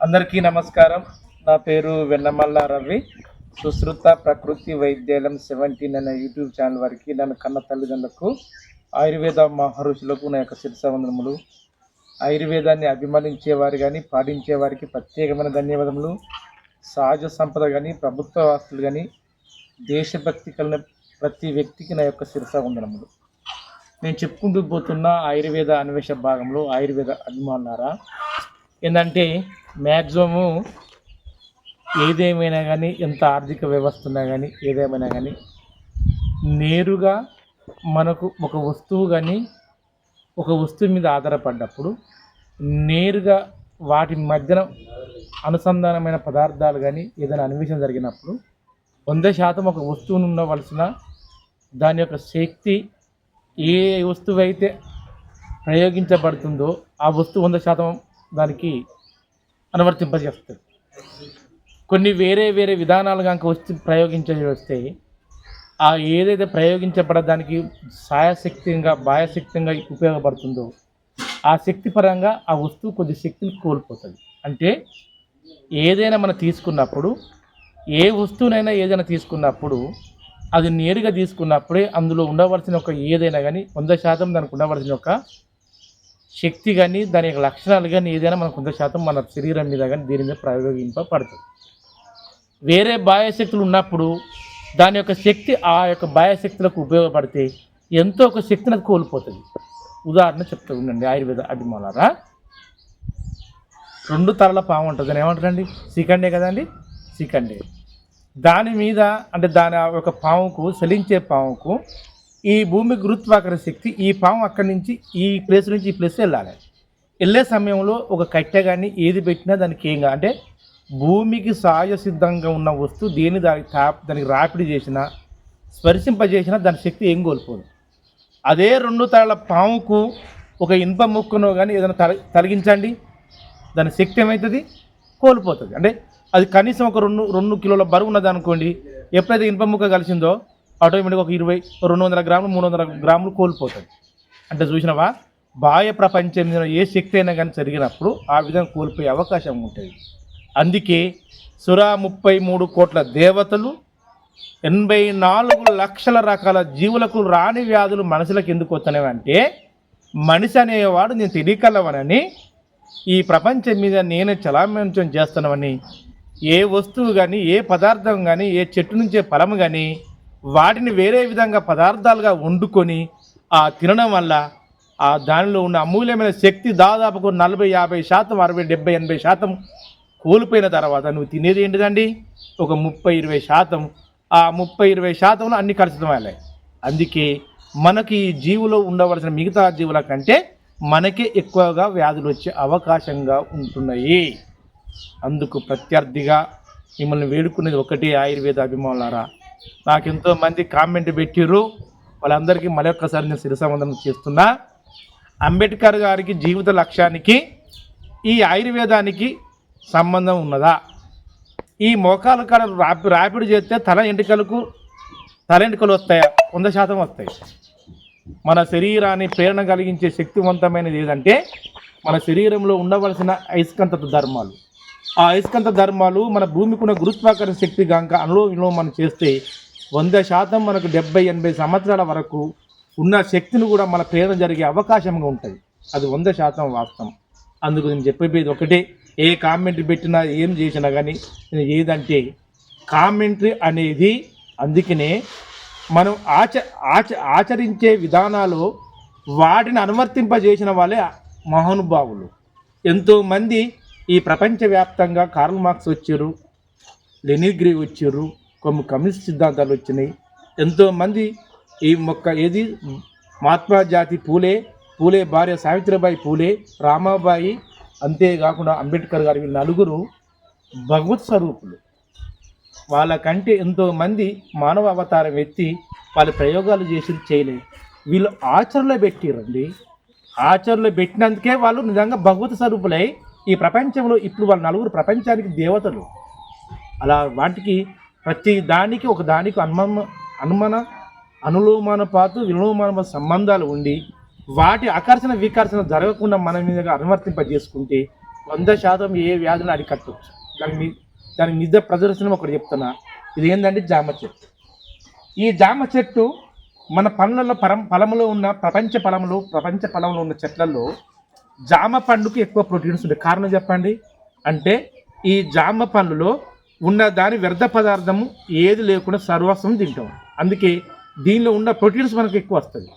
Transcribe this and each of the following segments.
అందరికీ నమస్కారం. నా పేరు వెన్నమల్ల రవి. సుశ్రుత ప్రకృతి వైద్యాలయం సెవెంటీన్ అనే యూట్యూబ్ ఛానల్ వారికి నన్ను కన్న తల్లిదండ్రులకు ఆయుర్వేద మహర్షులకు నా యొక్క శిరసవందనములు ఆయుర్వేదాన్ని అభిమానించేవారు కానీ పాటించే వారికి ప్రత్యేకమైన ధన్యవాదములు. సహజ సంపద కానీ ప్రభుత్వ ఆస్తులు కానీ దేశభక్తి కలిగిన ప్రతి వ్యక్తికి నా యొక్క శిరసవందనములు నేను చెప్పుకుంటూ పోతున్న ఆయుర్వేద అన్వేషణ భాగంలో ఆయుర్వేద అభిమానులారా ఏంటంటే మ్యాక్సిమము ఏదేమైనా కానీ ఎంత ఆర్థిక వ్యవస్థ ఉన్నా కానీ ఏదేమైనా కానీ నేరుగా మనకు ఒక వస్తువు కానీ ఒక వస్తువు మీద ఆధారపడ్డప్పుడు నేరుగా వాటి మధ్యన అనుసంధానమైన పదార్థాలు కానీ ఏదైనా అన్వేషణ జరిగినప్పుడు వంద శాతం ఒక వస్తువును ఉండవలసిన దాని యొక్క శక్తి ఏ వస్తువు అయితే ప్రయోగించబడుతుందో ఆ వస్తువు వంద శాతం దానికి అనువర్తింపజేస్తుంది. కొన్ని వేరే వేరే విధానాలు కనుక వచ్చి ప్రయోగించ వస్తే ఆ ఏదైతే ప్రయోగించబడడానికి సాయశక్తిగా బాహ్యశక్తిగా ఉపయోగపడుతుందో ఆ శక్తి పరంగా ఆ వస్తువు కొద్ది శక్తిని కోల్పోతుంది. అంటే ఏదైనా మనం తీసుకున్నప్పుడు ఏ వస్తువునైనా ఏదైనా తీసుకున్నప్పుడు అది నేరుగా తీసుకున్నప్పుడే అందులో ఉండవలసిన ఒక ఏదైనా కానీ వంద శాతం దానికి ఉండవలసిన ఒక శక్తి కానీ దాని యొక్క లక్షణాలు కానీ ఏదైనా మనకు కొంత శాతం మన శరీరం మీద కానీ దీని మీద ప్రయోగింపబడుతుంది వేరే బాహ్యశక్తులు ఉన్నప్పుడు దాని యొక్క శక్తి ఆ యొక్క బాహ్యశక్తులకు ఉపయోగపడితే ఎంతో ఒక శక్తిని అది కోల్పోతుంది. ఉదాహరణ చెప్తూ ఉండండి ఆయుర్వేద అభిమానారా రెండు తరల పాము ఉంటుంది అని ఏమంటారండి? శ్రీఖండే కదండి? శ్రీఖండే దాని మీద అంటే దాని ఆ యొక్క పాముకు చలించే పాముకు ఈ భూమి గురుత్వాకరణ శక్తి ఈ పాము అక్కడి నుంచి ఈ ప్లేస్ నుంచి ఈ ప్లేస్ వెళ్ళాలి. వెళ్ళే సమయంలో ఒక కట్టె కానీ ఏది పెట్టినా దానికి ఏం కా అంటే భూమికి సహజ సిద్ధంగా ఉన్న వస్తువు దేని దాని తా- దానికి రాపిడి చేసినా స్పర్శింపజేసినా దాని శక్తి ఏం కోల్పోదు. అదే రెండు తల పాముకు ఒక ఇనుప ముక్కునో కానీ ఏదైనా తల తొలగించండి దాని శక్తి ఏమవుతుంది కోల్పోతుంది. అంటే అది కనీసం ఒక రెండు రెండు కిలోల బరువు ఉన్నదనుకోండి ఎప్పుడైతే ఇనుప ముక్క కలిసిందో ఆటోమేటిక్గా ఒక ఇరవై రెండు వందల గ్రాములు మూడు వందల గ్రాములు కోల్పోతుంది అంటే చూసినవా? బాహ్య ప్రపంచం మీద ఏ శక్తి అయినా కానీ జరిగినప్పుడు ఆ విధంగా కోల్పోయే అవకాశం ఉంటుంది. అందుకే సురా ముప్పై మూడు కోట్ల దేవతలు ఎనభై నాలుగు లక్షల రకాల జీవులకు రాని వ్యాధులు మనుషులకు ఎందుకు వస్తున్నాయి అంటే మనిషి అనేవాడు నేను తెలియకలవనని ఈ ప్రపంచం మీద నేను చలామంచం చేస్తున్నామని ఏ వస్తువు కానీ ఏ పదార్థం కానీ ఏ చెట్టు నుంచే ఫలము కానీ వాటిని వేరే విధంగా పదార్థాలుగా వండుకొని ఆ తినడం వల్ల ఆ దానిలో ఉన్న అమూల్యమైన శక్తి దాదాపు నలభై యాభై శాతం అరవై డెబ్బై ఎనభై శాతం కోల్పోయిన తర్వాత నువ్వు తినేది ఏంటిదండి? ఒక ముప్పై ఇరవై శాతం. ఆ ముప్పై ఇరవై శాతంలో అన్ని కలుషితమయ్యాయి అందుకే మనకి ఈ జీవులో ఉండవలసిన మిగతా జీవుల కంటే మనకే ఎక్కువగా వ్యాధులు వచ్చే అవకాశంగా ఉంటున్నాయి. అందుకు ప్రత్యర్థిగా మిమ్మల్ని వేడుకునేది ఒకటి ఆయుర్వేద అభిమానులారా. నాకు ఎంతో మంది కామెంట్ పెట్టిర్రు. వాళ్ళందరికీ మరొక్కసారి నేను శిరసంబంధం చేస్తున్నా. అంబేద్కర్ గారికి జీవిత లక్ష్యానికి ఈ ఆయుర్వేదానికి సంబంధం ఉన్నదా? ఈ మోకాలు కాడ రాపి రాపిడి చేస్తే తల ఎంటికలకు తల ఎంటికలు వస్తాయా? వంద శాతం వస్తాయి. మన శరీరాన్ని ప్రేరణ కలిగించే శక్తివంతమైనది ఏదంటే మన శరీరంలో ఉండవలసిన ఐస్కంతత ధర్మాలు. ఆ అయస్కంత ధర్మాలు మన భూమికి ఉన్న గురుత్వాకర్షణ శక్తి కనుక అనులో విలోమం చేస్తే వంద శాతం మనకు డెబ్బై ఎనభై సంవత్సరాల వరకు ఉన్న శక్తిని కూడా మన ప్రేరణ జరిగే అవకాశంగా ఉంటుంది. అది వంద శాతం వాస్తవం. అందుకు నేను చెప్పేది ఒకటే ఏ కామెంట్ పెట్టినా ఏం చేసినా కానీ నేను ఏదంటే కామెంటరీ అనేది అందుకనే మనం ఆచ ఆచ ఆచరించే విధానాలు వాటిని అనువర్తింపజేసిన వాళ్ళే మహానుభావులు. ఎంతోమంది ఈ ప్రపంచవ్యాప్తంగా కార్ల్ మార్క్స్ వచ్చారు లెనిగ్రీ వచ్చారు కొన్ని కమ్యూనిస్ట్ సిద్ధాంతాలు వచ్చినాయి. ఎంతోమంది ఈ మొక్క ఏది? మహాత్మా జాతి పూలే పూలే భార్య సావిత్రిబాయి పూలే రామాబాయి అంతేకాకుండా అంబేద్కర్ గారు వీళ్ళు నలుగురు భగవత్ స్వరూపులు. వాళ్ళకంటే ఎంతోమంది మానవ అవతారం ఎత్తి వాళ్ళ ప్రయోగాలు చేసి చేయలేదు వీళ్ళు ఆచరణలో పెట్టిరండి. ఆచరణలో పెట్టినందుకే వాళ్ళు నిజంగా భగవత్ స్వరూపులై ఈ ప్రపంచంలో ఇప్పుడు వాళ్ళ నలుగురు ప్రపంచానికి దేవతలు. అలా వాటికి ప్రతి దానికి ఒక దానికి అనుమన అనుమన అనులోమానుపాతు విలోమాన సంబంధాలు ఉండి వాటి ఆకర్షణ వికర్షణ జరగకుండా మన మీదగా అనువర్తింపజేసుకుంటే వంద శాతం ఏ వ్యాధులు అరికట్టవచ్చు కట్టవచ్చు దాని దాని నిజ ప్రదర్శనం ఒకటి చెప్తున్నా. ఇది ఏంటంటే జామ చెట్టు. ఈ జామ చెట్టు మన పనులలో పరం ఫలంలో ఉన్న ప్రపంచ ఫలంలో ప్రపంచ ఫలంలో ఉన్న చెట్లలో జామ పండుకి ఎక్కువ ప్రోటీన్స్ ఉంటాయి. కారణం చెప్పండి? అంటే ఈ జామ పండులో ఉన్న దాని వ్యర్థ పదార్థము ఏది లేకుండా సర్వస్వం తింటాం. అందుకే దీనిలో ఉన్న ప్రోటీన్స్ మనకు ఎక్కువ వస్తుంది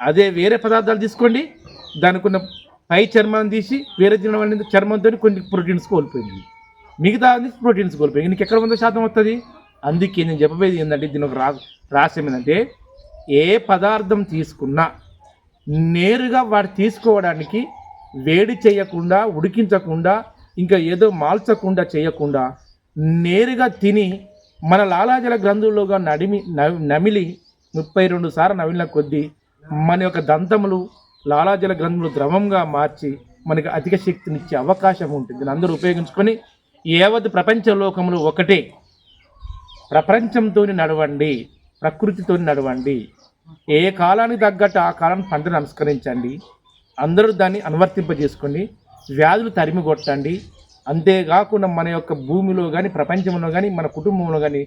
అదే వేరే పదార్థాలు తీసుకోండి. దానికి ఉన్న పై చర్మం తీసి వేరే తినడం వల్ల చర్మంతో కొన్ని ప్రోటీన్స్ కోల్పోయింది. మిగతా ప్రోటీన్స్ కోల్పోయింది. నీకు ఎక్కడ వంద శాతం వస్తుంది అందుకే నేను చెప్పబోయేది ఏంటంటే దీని ఒక రా రహస్యం ఏంటంటే ఏ పదార్థం తీసుకున్నా నేరుగా వాడు తీసుకోవడానికి వేడి చేయకుండా ఉడికించకుండా ఇంకా ఏదో మాల్చకుండా చేయకుండా నేరుగా తిని మన లాలాజల గ్రంథుల్లోగా నడిమి నమిలి ముప్పై రెండు సార్లు నమిలిన కొద్దీ మన యొక్క దంతములు లాలాజల గ్రంథులు ద్రవంగా మార్చి మనకి అధిక శక్తినిచ్చే అవకాశం ఉంటుంది. దీన్ని అందరూ ఉపయోగించుకొని యావత్ ప్రపంచ లోకములు ఒకటే. ప్రపంచంతో నడవండి ప్రకృతితో నడవండి. ఏ కాలానికి తగ్గట్టు ఆ కాలం పంటను నమస్కరించండి. అందరూ దాన్ని అనువర్తింపజేసుకోండి వ్యాధులు తరిమి కొట్టండి. అంతేకాకుండా మన యొక్క భూమిలో కానీ ప్రపంచంలో కానీ మన కుటుంబంలో కానీ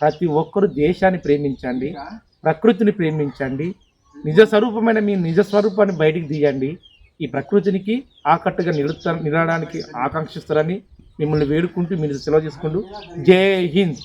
ప్రతి ఒక్కరూ దేశాన్ని ప్రేమించండి. ప్రకృతిని ప్రేమించండి. నిజ స్వరూపమైన మీ నిజ స్వరూపాన్ని బయటికి తీయండి. ఈ ప్రకృతినికి ఆకట్టుగా నిలుస్తా నిలడానికి ఆకాంక్షిస్తారని మిమ్మల్ని వేడుకుంటూ మీరు సెలవు చేసుకుంటూ జై హింద్.